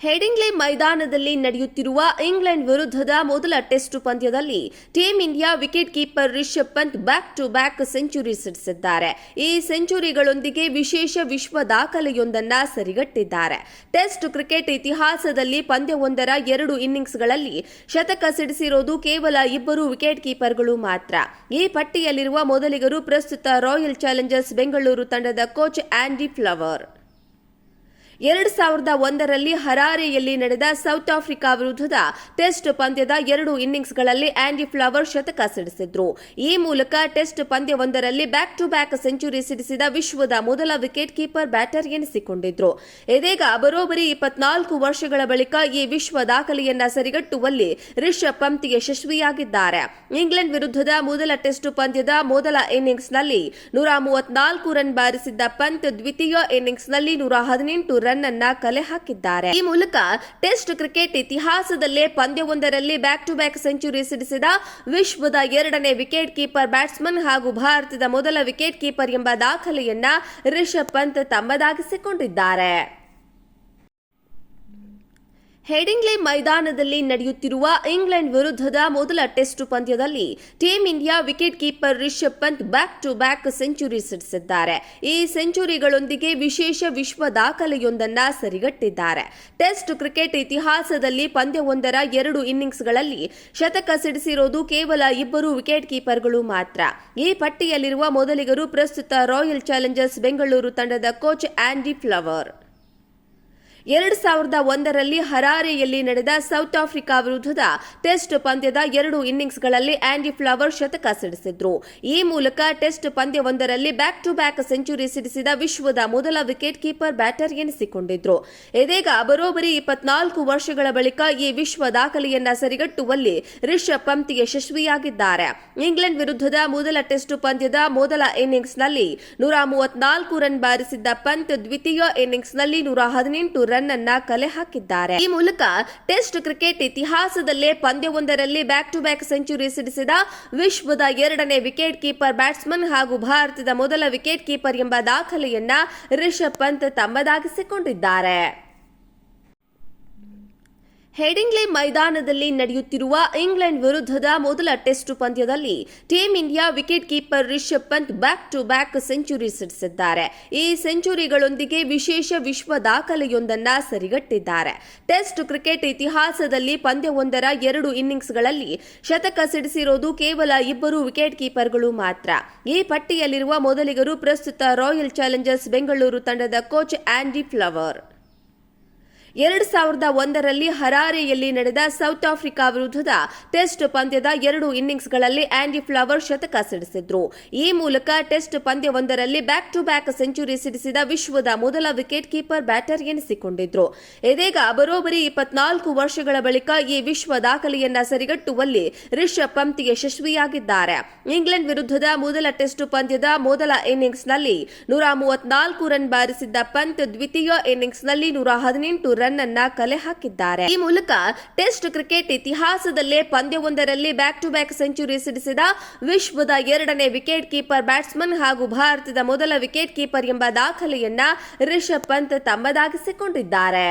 Headingley ಮೈದಾನದಲ್ಲಿ ನಡೆಯುತ್ತಿರುವ England ವಿರುದ್ಧದ ಮೊದಲ ಟೆಸ್ಟ್ ಪಂದ್ಯದಲ್ಲಿ team India wicketkeeper Rishabh Pant back to back century ಸಿಡಿಸಿದ್ದಾರೆ. ಈ ಸೆಂಚುರಿಗಳೊಂದಿಗೆ ವಿಶೇಷ ವಿಶ್ವ ದಾಖಲೆಯೊಂದನ್ನ ಸರಿಗಟ್ಟಿದ್ದಾರೆ. ಟೆಸ್ಟ್ ಕ್ರಿಕೆಟ್ ಇತಿಹಾಸದಲ್ಲಿ ಪಂದ್ಯವೊಂದರ ಎರಡು ಇನ್ನಿಂಗ್ಸ್ಗಳಲ್ಲಿ ಶತಕ ಸಿಡಿಸಿರೋದು ಕೇವಲ ಇಬ್ಬರು ವಿಕೆಟ್ ಕೀಪರ್ಗಳು ಮಾತ್ರ. ಈ ಪಟ್ಟಿಯಲ್ಲಿರುವ ಮೊದಲಿಗರು ಪ್ರಸ್ತುತ ರಾಯಲ್ ಚಾಲೆಂಜರ್ಸ್ ಬೆಂಗಳೂರು ತಂಡದ ಕೋಚ್ ಆಂಡಿ ಫ್ಲವರ್. ಎರಡು ಸಾವಿರದ ಒಂದರಲ್ಲಿ ಹರಾರೆಯಲ್ಲಿ ನಡೆದ ಸೌತ್ ಆಫ್ರಿಕಾ ವಿರುದ್ಧದ ಟೆಸ್ಟ್ ಪಂದ್ಯದ ಎರಡು ಇನ್ನಿಂಗ್ಸ್ಗಳಲ್ಲಿ ಆಂಡಿ ಫ್ಲವರ್ ಶತಕ ಸಿಡಿಸಿದ್ರು. ಈ ಮೂಲಕ ಟೆಸ್ಟ್ ಪಂದ್ಯವೊಂದರಲ್ಲಿ ಬ್ಯಾಕ್ ಟು ಬ್ಯಾಕ್ ಸೆಂಚುರಿ ಸಿಡಿಸಿದ ವಿಶ್ವದ ಮೊದಲ ವಿಕೆಟ್ ಕೀಪರ್ ಬ್ಯಾಟರ್ ಎನಿಸಿಕೊಂಡಿದ್ರು. ಇದೀಗ ಬರೋಬ್ಬರಿ ಇಪ್ಪತ್ನಾಲ್ಕು ವರ್ಷಗಳ ಬಳಿಕ ಈ ವಿಶ್ವ ದಾಖಲೆಯನ್ನ ಸರಿಗಟ್ಟುವಲ್ಲಿ ರಿಷಬ್ ಪಂತ್ ಯಶಸ್ವಿಯಾಗಿದ್ದಾರೆ. ಇಂಗ್ಲೆಂಡ್ ವಿರುದ್ಧದ ಮೊದಲ ಟೆಸ್ಟ್ ಪಂದ್ಯದ ಮೊದಲ ಇನ್ನಿಂಗ್ಸ್ನಲ್ಲಿ ನೂರ ಮೂವತ್ನಾಲ್ಕು ರನ್ ಬಾರಿಸಿದ್ದ ಪಂತ್ ದ್ವಿತೀಯ ಇನ್ನಿಂಗ್ಸ್ನಲ್ಲಿ ನೂರ ಹದಿನೆಂಟು ರನ್ ಅನ್ನ ಕಲೆ ಹಾಕಿದ್ದಾರೆ. ಈ ಮೂಲಕ ಟೆಸ್ಟ್ ಕ್ರಿಕೆಟ್ ಇತಿಹಾಸದಲ್ಲೇ ಪಂದ್ಯವೊಂದರಲ್ಲಿ ಬ್ಯಾಕ್ ಟು ಬ್ಯಾಕ್ ಸೆಂಚುರಿ ಸಿಡಿಸಿದ ವಿಶ್ವದ ಎರಡನೇ ವಿಕೆಟ್ ಕೀಪರ್ ಬ್ಯಾಟ್ಸ್ಮನ್ ಹಾಗೂ ಭಾರತದ ಮೊದಲ ವಿಕೆಟ್ ಕೀಪರ್ ಎಂಬ ದಾಖಲೆಯನ್ನ ರಿಷಬ್ ಪಂತ್ ತಮ್ಮದಾಗಿಸಿಕೊಂಡಿದ್ದಾರೆ. ಹೆಡಿಂಗ್ಲೆ ಮೈದಾನದಲ್ಲಿ ನಡೆಯುತ್ತಿರುವ ಇಂಗ್ಲೆಂಡ್ ವಿರುದ್ಧದ ಮೊದಲ ಟೆಸ್ಟ್ ಪಂದ್ಯದಲ್ಲಿ team India wicketkeeper Rishabh Pant back to back century ಸಿಡಿಸಿದ್ದಾರೆ. ಈ ಸೆಂಚುರಿಗಳೊಂದಿಗೆ ವಿಶೇಷ ವಿಶ್ವ ದಾಖಲೆಯೊಂದನ್ನ ಸರಿಗಟ್ಟಿದ್ದಾರೆ. ಟೆಸ್ಟ್ ಕ್ರಿಕೆಟ್ ಇತಿಹಾಸದಲ್ಲಿ ಪಂದ್ಯವೊಂದರ ಎರಡು ಇನ್ನಿಂಗ್ಸ್ಗಳಲ್ಲಿ ಶತಕ ಸಿಡಿಸಿರೋದು ಕೇವಲ ಇಬ್ಬರು ವಿಕೆಟ್ ಕೀಪರ್ಗಳು ಮಾತ್ರ. ಈ ಪಟ್ಟಿಯಲ್ಲಿರುವ ಮೊದಲಿಗರು ಪ್ರಸ್ತುತ ರಾಯಲ್ ಚಾಲೆಂಜರ್ಸ್ ಬೆಂಗಳೂರು ತಂಡದ ಕೋಚ್ ಆಂಡಿ ಫ್ಲವರ್. ಎರಡು ಸಾವಿರದ ಒಂದರಲ್ಲಿ ಹರಾರೆಯಲ್ಲಿ ನಡೆದ ಸೌತ್ ಆಫ್ರಿಕಾ ವಿರುದ್ಧದ ಟೆಸ್ಟ್ ಪಂದ್ಯದ ಎರಡು ಇನ್ನಿಂಗ್ಸ್ಗಳಲ್ಲಿ ಆಂಡಿ ಫ್ಲವರ್ ಶತಕ ಸಿಡಿಸಿದ್ರು. ಈ ಮೂಲಕ ಟೆಸ್ಟ್ ಪಂದ್ಯವೊಂದರಲ್ಲಿ ಬ್ಯಾಕ್ ಟು ಬ್ಯಾಕ್ ಸೆಂಚುರಿ ಸಿಡಿಸಿದ ವಿಶ್ವದ ಮೊದಲ ವಿಕೆಟ್ ಕೀಪರ್ ಬ್ಯಾಟರ್ ಎನಿಸಿಕೊಂಡಿದ್ರು. ಇದೀಗ ಬರೋಬ್ಬರಿ ಇಪ್ಪತ್ನಾಲ್ಕು ವರ್ಷಗಳ ಬಳಿಕ ಈ ವಿಶ್ವ ದಾಖಲೆಯನ್ನ ಸರಿಗಟ್ಟುವಲ್ಲಿ ರಿಷಬ್ ಪಂತ್ ಯಶಸ್ವಿಯಾಗಿದ್ದಾರೆ. ಇಂಗ್ಲೆಂಡ್ ವಿರುದ್ಧದ ಮೊದಲ ಟೆಸ್ಟ್ ಪಂದ್ಯದ ಮೊದಲ ಇನ್ನಿಂಗ್ಸ್ನಲ್ಲಿ ನೂರ ಮೂವತ್ನಾಲ್ಕು ರನ್ ಬಾರಿಸಿದ್ದ ಪಂತ್ ದ್ವಿತೀಯ ಇನ್ನಿಂಗ್ಸ್ನಲ್ಲಿ ನೂರ ಹದಿನೆಂಟು ರನ್ ಅನ್ನ ಕಲೆ ಹಾಕಿದ್ದಾರೆ. ಈ ಮೂಲಕ ಟೆಸ್ಟ್ ಕ್ರಿಕೆಟ್ ಇತಿಹಾಸದಲ್ಲೇ ಪಂದ್ಯವೊಂದರಲ್ಲಿ ಬ್ಯಾಕ್ ಟು ಬ್ಯಾಕ್ ಸೆಂಚುರಿ ಸಿಡಿಸಿದ ವಿಶ್ವದ ಎರಡನೇ ವಿಕೆಟ್ ಕೀಪರ್ ಬ್ಯಾಟ್ಸ್ಮನ್ ಹಾಗೂ ಭಾರತದ ಮೊದಲ ವಿಕೆಟ್ ಕೀಪರ್ ಎಂಬ ದಾಖಲೆಯನ್ನ ರಿಷಬ್ ಪಂತ್ ತಮ್ಮದಾಗಿಸಿಕೊಂಡಿದ್ದಾರೆ. ಹೆಡಿಂಗ್ಲೆ ಮೈದಾನದಲ್ಲಿ ನಡೆಯುತ್ತಿರುವ ಇಂಗ್ಲೆಂಡ್ ವಿರುದ್ಧದ ಮೊದಲ ಟೆಸ್ಟ್ ಪಂದ್ಯದಲ್ಲಿ team India wicketkeeper Rishabh Pant back to back century ಸಿಡಿಸಿದ್ದಾರೆ. ಈ ಸೆಂಚುರಿಗಳೊಂದಿಗೆ ವಿಶೇಷ ವಿಶ್ವ ದಾಖಲೆಯೊಂದನ್ನು ಸರಿಗಟ್ಟಿದ್ದಾರೆ. ಟೆಸ್ಟ್ ಕ್ರಿಕೆಟ್ ಇತಿಹಾಸದಲ್ಲಿ ಪಂದ್ಯವೊಂದರ ಎರಡು ಇನ್ನಿಂಗ್ಸ್ಗಳಲ್ಲಿ ಶತಕ ಸಿಡಿಸಿರೋದು ಕೇವಲ ಇಬ್ಬರು ವಿಕೆಟ್ ಕೀಪರ್ಗಳು ಮಾತ್ರ. ಈ ಪಟ್ಟಿಯಲ್ಲಿರುವ ಮೊದಲಿಗರು ಪ್ರಸ್ತುತ ರಾಯಲ್ ಚಾಲೆಂಜರ್ಸ್ ಬೆಂಗಳೂರು ತಂಡದ ಕೋಚ್ ಆಂಡಿ ಫ್ಲವರ್. ಎರಡು ಸಾವಿರದ ಒಂದರಲ್ಲಿ ಹರಾರೆಯಲ್ಲಿ ನಡೆದ ಸೌತ್ ಆಫ್ರಿಕಾ ವಿರುದ್ಧದ ಟೆಸ್ಟ್ ಪಂದ್ಯದ ಎರಡು ಇನ್ನಿಂಗ್ಸ್ಗಳಲ್ಲಿ ಆಂಡಿ ಫ್ಲವರ್ ಶತಕ ಸಿಡಿಸಿದ್ರು. ಈ ಮೂಲಕ ಟೆಸ್ಟ್ ಪಂದ್ಯವೊಂದರಲ್ಲಿ ಬ್ಯಾಕ್ ಟು ಬ್ಯಾಕ್ ಸೆಂಚುರಿ ಸಿಡಿಸಿದ ವಿಶ್ವದ ಮೊದಲ ವಿಕೆಟ್ ಕೀಪರ್ ಬ್ಯಾಟರ್ ಎನಿಸಿಕೊಂಡಿದ್ರು. ಇದೀಗ ಬರೋಬ್ಬರಿ ಇಪ್ಪತ್ನಾಲ್ಕು ವರ್ಷಗಳ ಬಳಿಕ ಈ ವಿಶ್ವ ದಾಖಲೆಯನ್ನ ಸರಿಗಟ್ಟುವಲ್ಲಿ ರಿಷಬ್ ಪಂತ್ ಯಶಸ್ವಿಯಾಗಿದ್ದಾರೆ. ಇಂಗ್ಲೆಂಡ್ ವಿರುದ್ಧದ ಮೊದಲ ಟೆಸ್ಟ್ ಪಂದ್ಯದ ಮೊದಲ ಇನ್ನಿಂಗ್ಸ್ನಲ್ಲಿ ನೂರ ಮೂವತ್ನಾಲ್ಕು ರನ್ ಬಾರಿಸಿದ್ದ ಪಂತ್ ದ್ವಿತೀಯ ಇನ್ನಿಂಗ್ಸ್ನಲ್ಲಿ ನೂರ ಹದಿನೆಂಟು ರನ್ ಅನ್ನ ಕಲೆ ಹಾಕಿದ್ದಾರೆ. ಈ ಮೂಲಕ ಟೆಸ್ಟ್ ಕ್ರಿಕೆಟ್ ಇತಿಹಾಸದಲ್ಲೇ ಪಂದ್ಯವೊಂದರಲ್ಲಿ ಬ್ಯಾಕ್ ಟು ಬ್ಯಾಕ್ ಸೆಂಚುರಿ ಸಿಡಿಸಿದ ವಿಶ್ವದ ಎರಡನೇ ವಿಕೆಟ್ ಕೀಪರ್ ಬ್ಯಾಟ್ಸ್ಮನ್ ಹಾಗೂ ಭಾರತದ ಮೊದಲ ವಿಕೆಟ್ ಕೀಪರ್ ಎಂಬ ದಾಖಲೆಯನ್ನ ರಿಷಬ್ ಪಂತ್ ತಮ್ಮದಾಗಿಸಿಕೊಂಡಿದ್ದಾರೆ.